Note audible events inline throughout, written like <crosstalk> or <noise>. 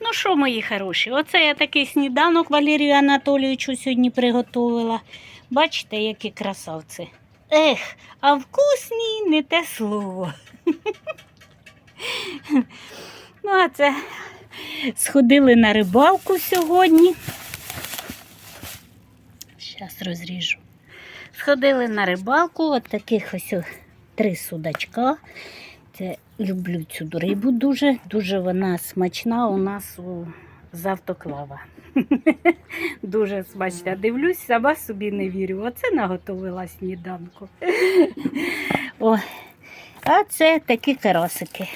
Ну що, мої хороші, оце я такий сніданок Валерію Анатолійовичу сьогодні приготувала. Бачите, які красавці. Ех, а вкусні не те слово. <laughs> Ну, а це сходили на рибалку сьогодні. Зараз розріжу. Сходили на рибалку, от таких ось три судачка. Це люблю цю рибу дуже, дуже вона смачна у нас у, з автоклава. <laughs> Дуже смачна. Дивлюсь, сама собі не вірю. Оце наготовила сніданку. <laughs> О, а це такі карасики.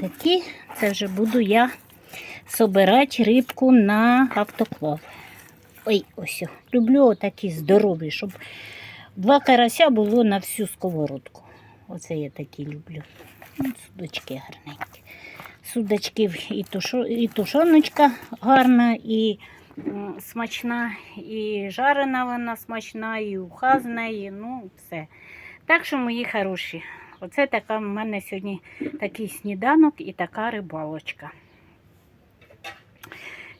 Такі, це вже буду я собирати рибку на автоклав. Ой, ось. Люблю отакі здорові, щоб два карася було на всю сковородку. Оце я такі люблю. Ну, Судочки гарненькі. Судочків і, тушо, і тушоночка гарна, і смачна, і жарена вона смачна, і уха з неї. Ну, все. Так що, мої хороші, оце така в мене сьогодні такий сніданок і така рибалочка.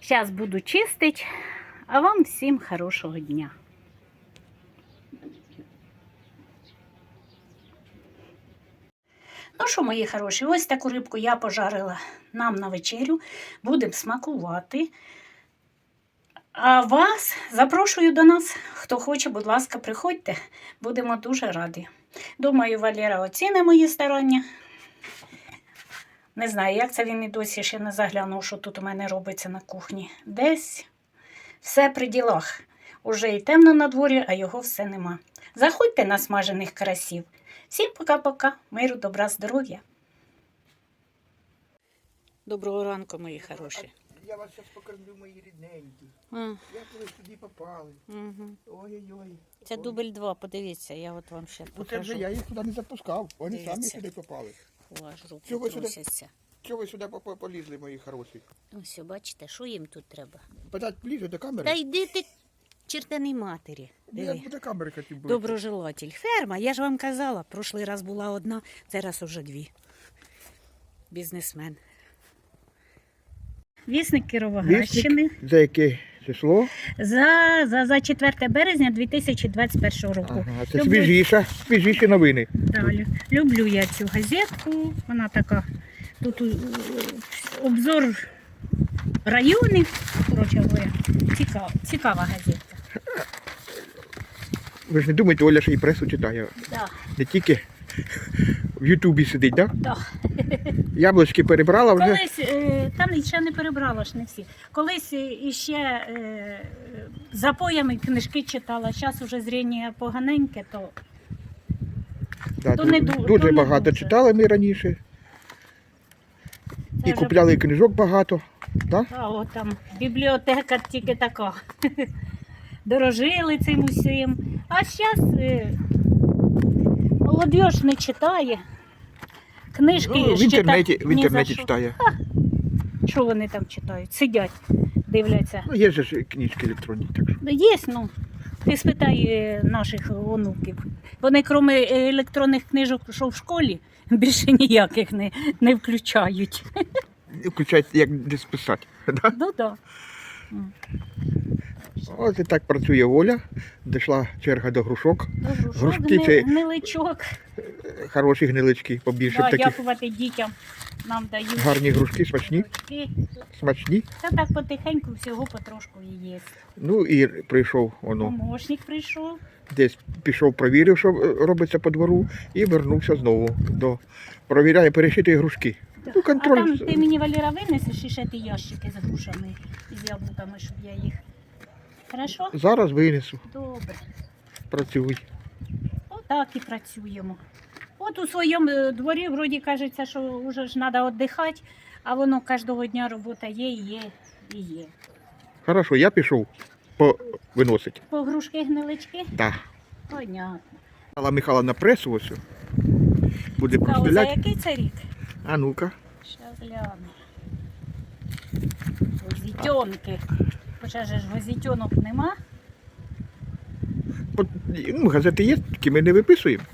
Зараз буду чистити, а вам всім хорошого дня. Ну що, мої хороші, ось таку рибку я пожарила нам на вечерю. Будемо смакувати. А вас запрошую до нас. Хто хоче, будь ласка, приходьте. Будемо дуже раді. Думаю, Валера оціни мої старання. Не знаю, як це він і досі ще не заглянув, що тут у мене робиться на кухні. Десь все при ділах. Уже і темно на дворі, а його все нема. Заходьте на смажених карасів. Всім пока-пока. Миру, добра, здоров'я. Доброго ранку, мої хороші. Я вас зараз покормлю, мої рідненькі. А, Як ви сюди попали? угу. Ой-ой-ой. Це дубль 2, подивіться, я от вам ще Ну це вже я їх туди не запускав. Вони самі Дивіться. сюди попали. Аж руки Чого ви сюди? трусяться. Чого ви сюди попо- полізли, мої хороші? Ось, бачите, що їм тут треба? Питать ближче до камери? Та йди ти, чертаний матері. Ну, Диви. Я б камери хотів бути. Доброжелатель. Ферма, я ж вам казала, прошлий раз була одна, зараз уже дві. Бізнесмен. Вісник Кіровоградщини Вісник, за яке число? за, за, за 4 березня 2021 року. Ага, це Люблю- свіжіша, свіжіші новини. Далі. Люблю я цю газетку. Вона така. Тут е, обзор районів. Коротше говоря, цікава, цікава газетка. Ви ж не думаєте, Оля ще і пресу читає. Да, Не тільки в Ютубі сидить, так? да. Яблочки перебрала вже. Колись, е, там ще не перебрала ж не всі. Колись е, іще е, запоями книжки читала, зараз уже зріння поганеньке, то Да, то не ду- дуже то не багато дуже. читали ми раніше. це І вже купляли книжок багато. Да? А, от там бібліотека тільки така. <laughs> Дорожили цим усім. А зараз молодіж не читає. Книжки Ну, в інтернеті, в інтернеті читає. Що вони там читають? Сидять, дивляться. Ну, є ж книжки електронні, так що. Ну, Є, ну. Ти спитай е, наших онуків. Вони, крім електронних книжок, що в школі, <laughs> більше ніяких не, не включають. <laughs> Включається, як десь писати. <laughs> Да? Ну так. Ось і так працює Оля. Дійшла черга до грушок. Добре, що Грушки гни- це- гниличок. Хороші гнилички, побільше Да, б таких дякувати дітям нам дають. гарні грушки, смачні, Грушки. смачні. Та так потихеньку всього потрошку і є. Ну і прийшов воно. Помощник прийшов. Десь пішов, провірив, що е, робиться по двору, і вернувся знову. До... Провіряє перешити грушки. Ну, контроль. А там ти мені Валера винесеш і ще ті ящики з грушами і з яблуками, щоб я їх. Хорошо? Зараз винесу, Добре. працюй. Отак і працюємо. От у своєму е, дворі, вроді кажеться, що вже ж треба віддихати, а воно кожного дня робота є, і є, і є. Хорошо, я пішов по... виносить. По грушки гнилички? Так. Понятно. Алла Михайловна пресу ось. Буде Цікаво, за який це рік? А ну-ка. Щас гляну. Возітьонки. Хоча ж возітьонок нема. От, ну, газети є, тільки ми не виписуємо.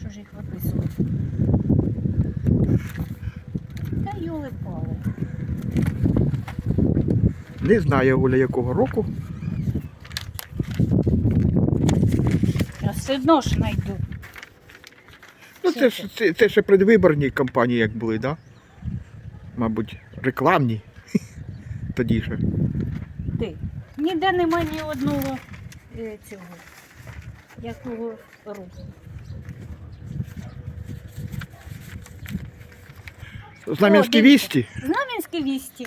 Що ж їх виписувати? Та йо понавипали. Не знаю, Оля, якого року. Я все одно ж знайду. Ну, це, ж- це, це ще предвиборні кампанії, як були, да? Мабуть, рекламні. Тоді ще. Ти. Ніде нема ні одного е, цього. Якого року. Знам'янські вісті. Знам'янські вісті.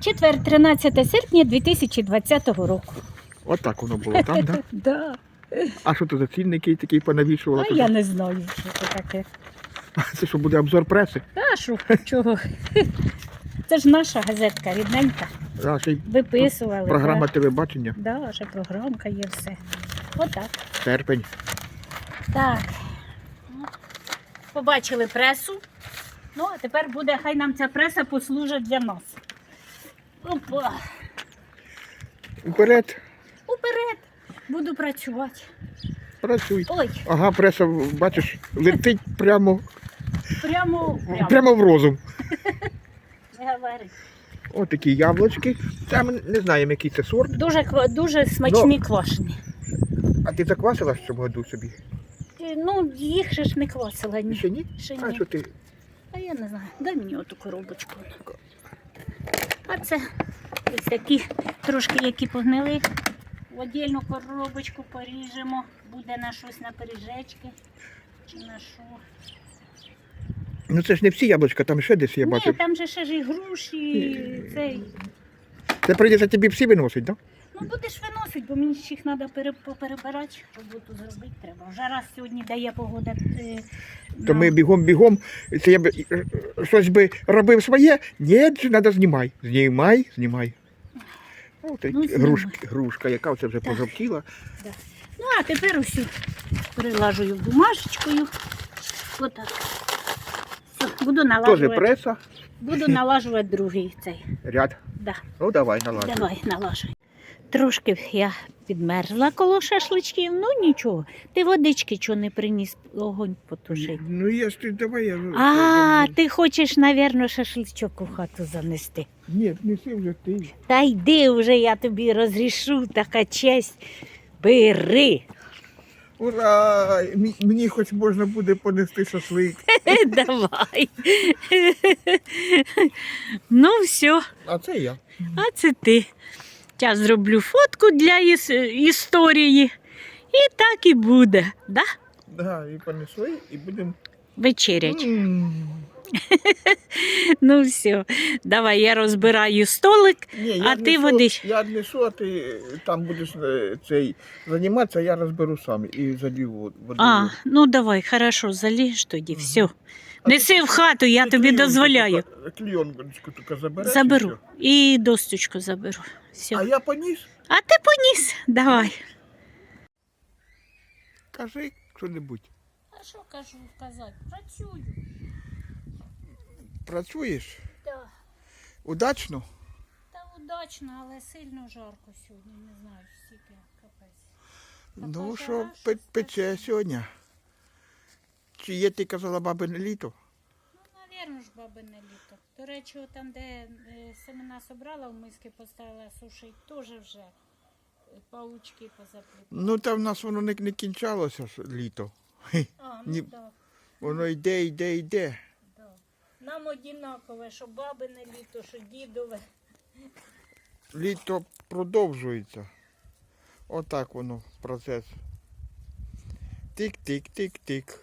Четвер, 13 серпня 2020 року. Отак воно було там, да? <laughs> Да. А що то за цінники такі понавішували? А я не знаю, що це таке. <laughs> Це що буде обзор преси? Та що, чого? <laughs> Це ж наша газетка рідненька. А, ще й Виписували. програма да. телебачення. Да, ще програмка є все. Отак. Серпень. Так. Ну, Побачили пресу. Ну, а тепер буде, хай нам ця преса послужить для нас. Опа. Уперед, Уперед. Буду працювати. працюй. Ой, Ага, преса, бачиш, летить прямо, прямо, прямо. прямо в розум. Не говори. Ось такі яблучки. Це ми не знаємо, який це сорт. Дуже, ква- дуже смачні квашені. А ти заквасила в цьому году собі? Е, Ну, їх же ж не квасила ні. Ще ні? Ще А ні. що ти? А я не знаю. Дай мені оту коробочку. А це ось такі трошки які погнили. В отдільну коробочку поріжемо. Буде на щось на пиріжечки. Чи на що. Ну це ж не всі яблучка, там ще десь я Ні, там же ще ж і груші, цей. Це прийдеться тобі всі виносить, так? Ну будеш виносити, бо мені ж їх треба пере, поперебирати, роботу зробити треба. Вже раз сьогодні дає погода. Е, То нам- ми бігом-бігом, це я б е, щось би робив своє. Ні, треба знімай. Знімай, знімай. О, ти Ну, знімай. грушка, грушка, яка це вже пожовтіла. Ну, а тепер усю прилажую бумажечкою. Отак. Буду налажувати. преса, Буду налажувати другий цей. ряд. Да. Ну давай, налажуй. Давай, налажуй. Трошки я підмерзла коло шашличків, ну нічого. Ти водички чого не приніс огонь потушити. Ну я ж ти давай я. А, ти хочеш, навірно, шашличок у хату занести. Ні, неси вже ти. Та йди вже, я тобі розрішу, така честь. Бери. Ура! Мені хоч можна буде понести шашлик. <laughs> Давай. Ну, все, А це я. а це ти. Я зроблю фотку для іс- історії. І так і буде, да? Да, і понесли, і будемо. Вечерять. М. <laughs> Ну все, давай я розбираю столик. Ні, А ти водиш? Я віднесу, а ти там будеш е, цей займатися, я розберу сам і залью вод- водою. А, ну давай, хорошо, заліж тоді, все. А Неси ти- в хату, я ти тобі дозволяю. тільки- тільки забереш. і Заберу. всьо. І досточку заберу. Все. А я поніс. А ти поніс? Давай. Кажи що-небудь. А що кажу казати? Працюю. Працюєш? Так. Удачно? Та удачно, але сильно жарко сьогодні, не знаю, стільки капець. Ну що, пече сьогодні. Чи є, ти казала, бабине літо? Ну, навірно ж, бабине літо. До речі, там, де е, семена собрала, в миски поставила сушить, теж вже е, паучки позаплітали. Ну там в нас воно не, не кінчалося ж літо. А, <laughs> ну Ні. так. Воно йде, йде, йде. Нам однакове, що бабине літо, що дідове. Літо продовжується. Отак воно процес. Тик-тик-тик-тик.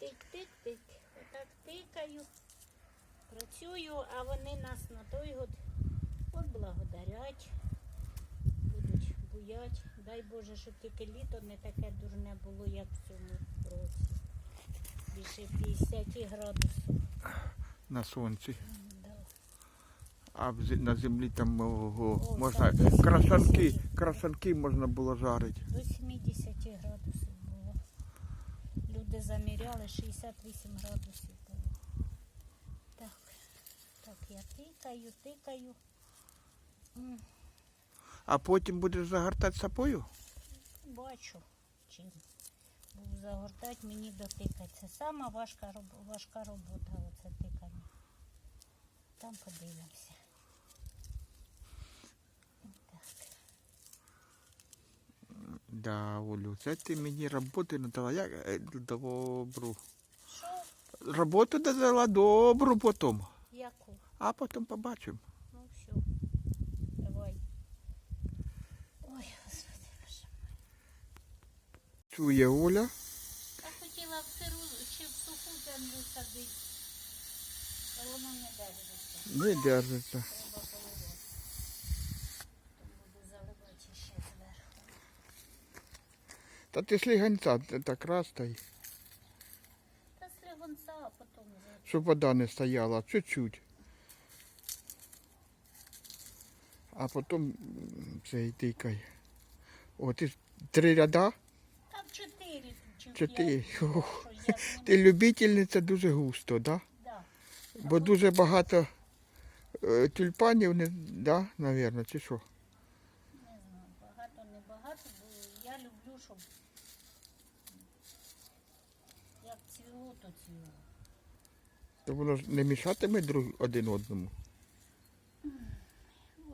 Тик-тик-тик. Отак тикаю, працюю, а вони нас на той год от благодарять, будуть буять. Дай Боже, щоб тільки літо не таке дурне було, як в цьому році. Більше 50 градусів. На сонці. А на землі там ого, можна красанки, красанки можна було жарити. До 70 градусів було. Люди заміряли 68 градусів було. Так, так, я тикаю, тикаю. А потім будеш загортати сапою? Бачу, чим буду загортати, мені дотикати. Це сама важка, важка робота, оце там подивимося. Да, Олю, це ти мені роботи надала. Як е, добру. Що? Роботу додала добру потім. Яку? А потім побачимо. Ну все. Давай. Ой, господи, боже мой. Чує Оля. Я хотіла в сиру чи в суху землю садити. А воно не держиться. Не держиться. Ще зверху. Та ти сліганця так раз та й. Та слігонця, а потім. Щоб вода не стояла, чуть-чуть. А потім цей тикай. О, ти три ряда? Там чотири Чотири. Ти любительниця дуже густо, да? Да. Бо дуже багато тюльпанів, не, да, навірно, чи що? Не знаю, багато, не багато, бо я люблю, щоб як цвіло, то цвіло. То воно ж не мішатиме друг один одному. О,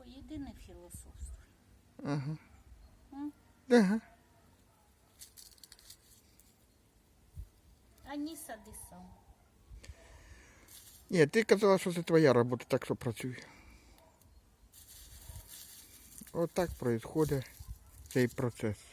єдине філософство. Ага. М? Ага. А ні сади сам. Ні, ти казала, що це твоя робота, так що працюй. От так відбувається цей процес.